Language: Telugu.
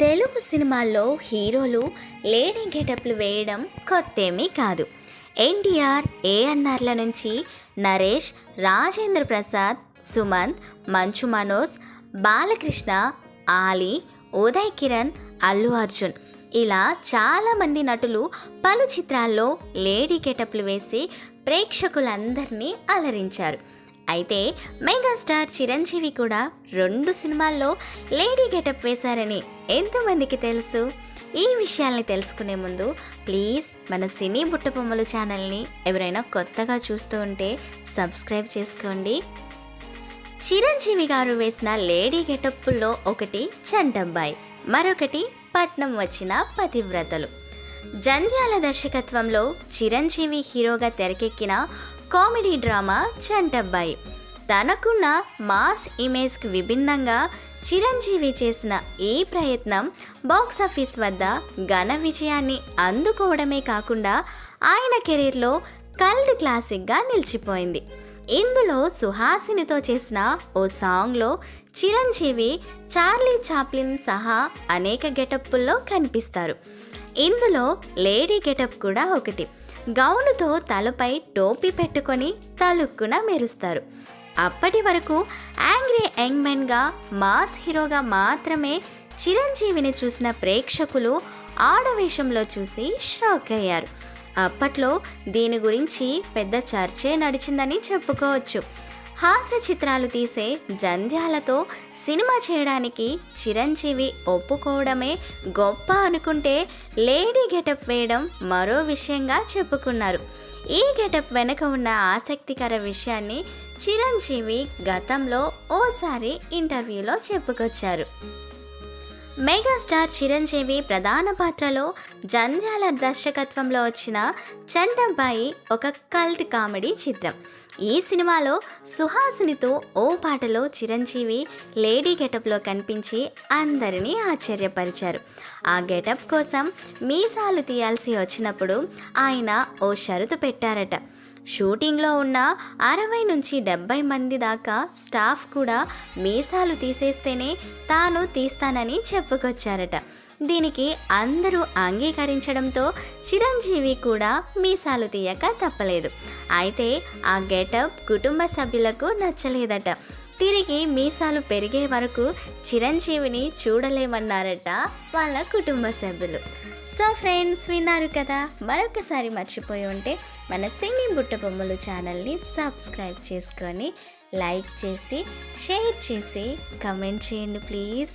తెలుగు సినిమాల్లో హీరోలు లేడీ గెటప్లు వేయడం కొత్తేమీ కాదు. ఎన్టీఆర్ ఏఎన్ఆర్ల నుంచి నరేష్ రాజేంద్ర ప్రసాద్ సుమంత్ మంచు మనోజ్ బాలకృష్ణ ఆలీ ఉదయ్ కిరణ్ అల్లు అర్జున్ ఇలా చాలామంది నటులు పలు చిత్రాల్లో లేడీ గెటప్లు వేసి ప్రేక్షకులందరినీ అలరించారు. అయితే మెగాస్టార్ చిరంజీవి కూడా రెండు సినిమాల్లో లేడీ గెటప్ వేశారని ఎంతమందికి తెలుసు? ఈ విషయాల్ని తెలుసుకునే ముందు ప్లీజ్ మన సినీ బుట్టబొమ్మలు ఛానల్ని ఎవరైనా కొత్తగా చూస్తూ ఉంటే సబ్స్క్రైబ్ చేసుకోండి. చిరంజీవి గారు వేసిన లేడీ గెటప్పుల్లో ఒకటి చంటబ్బాయి మరొకటి పట్నం వచ్చిన పతివ్రతలు. జంధ్యాల దర్శకత్వంలో చిరంజీవి హీరోగా తెరకెక్కిన కామెడీ డ్రామా చంటబ్బాయి. తనకున్న మాస్ ఇమేజ్కి విభిన్నంగా చిరంజీవి చేసిన ఈ ప్రయత్నం బాక్సాఫీస్ వద్ద ఘన విజయాన్ని అందుకోవడమే కాకుండా ఆయన కెరీర్లో కల్డ్ క్లాసిక్గా నిలిచిపోయింది. ఇందులో సుహాసినితో చేసిన ఓ సాంగ్లో చిరంజీవి చార్లీ చాప్లిన్ సహా అనేక గెటప్పుల్లో కనిపిస్తారు. ఇందులో లేడీ గెటప్ కూడా ఒకటి. గౌనుతో తలపై టోపీ పెట్టుకొని తలుక్కున మెరుస్తారు. అప్పటి వరకు యాంగ్రీ యంగ్మెన్గా మాస్ హీరోగా మాత్రమే చిరంజీవిని చూసిన ప్రేక్షకులు ఆడవేషంలో చూసి షాక్ అయ్యారు. అప్పట్లో దీని గురించి పెద్ద చర్చే నడిచిందని చెప్పుకోవచ్చు. హాస్య చిత్రాలు తీసే జంధ్యాలతో సినిమా చేయడానికి చిరంజీవి ఒప్పుకోవడమే గొప్ప అనుకుంటే లేడీ గెటప్ వేయడం మరో విషయంగా చెప్పుకున్నారు. ఈ గెటప్ వెనుక ఉన్న ఆసక్తికర విషయాన్ని చిరంజీవి గతంలో ఓసారి ఇంటర్వ్యూలో చెప్పుకొచ్చారు. మెగాస్టార్ చిరంజీవి ప్రధాన పాత్రలో జంధ్యాల దర్శకత్వంలో వచ్చిన చండబ్బాయి ఒక కల్ట్ కామెడీ చిత్రం. ఈ సినిమాలో సుహాసినితో ఓ పాటలో చిరంజీవి లేడీ గెటప్లో కనిపించి అందరినీ ఆశ్చర్యపరిచారు. ఆ గెటప్ కోసం మీసాలు తీయాల్సి వచ్చినప్పుడు ఆయన ఓ షరతు పెట్టారట. షూటింగ్లో ఉన్న అరవై నుంచి డెబ్బై మంది దాకా స్టాఫ్ కూడా మీసాలు తీసేస్తేనే తాను తీస్తానని చెప్పుకొచ్చారట. దీనికి అందరూ అంగీకరించడంతో చిరంజీవి కూడా మీసాలు తీయక తప్పలేదు. అయితే ఆ గెటప్ కుటుంబ సభ్యులకు నచ్చలేదట. తిరిగి మీసాలు పెరిగే వరకు చిరంజీవిని చూడలేమన్నారట వాళ్ళ కుటుంబ సభ్యులు. సో ఫ్రెండ్స్ విన్నారు కదా? మరొకసారి మర్చిపోయి ఉంటే మన సింగింగ్ బుట్ట బొమ్మలు ఛానల్ని సబ్స్క్రైబ్ చేసుకొని లైక్ చేసి షేర్ చేసి కమెంట్ చేయండి ప్లీజ్.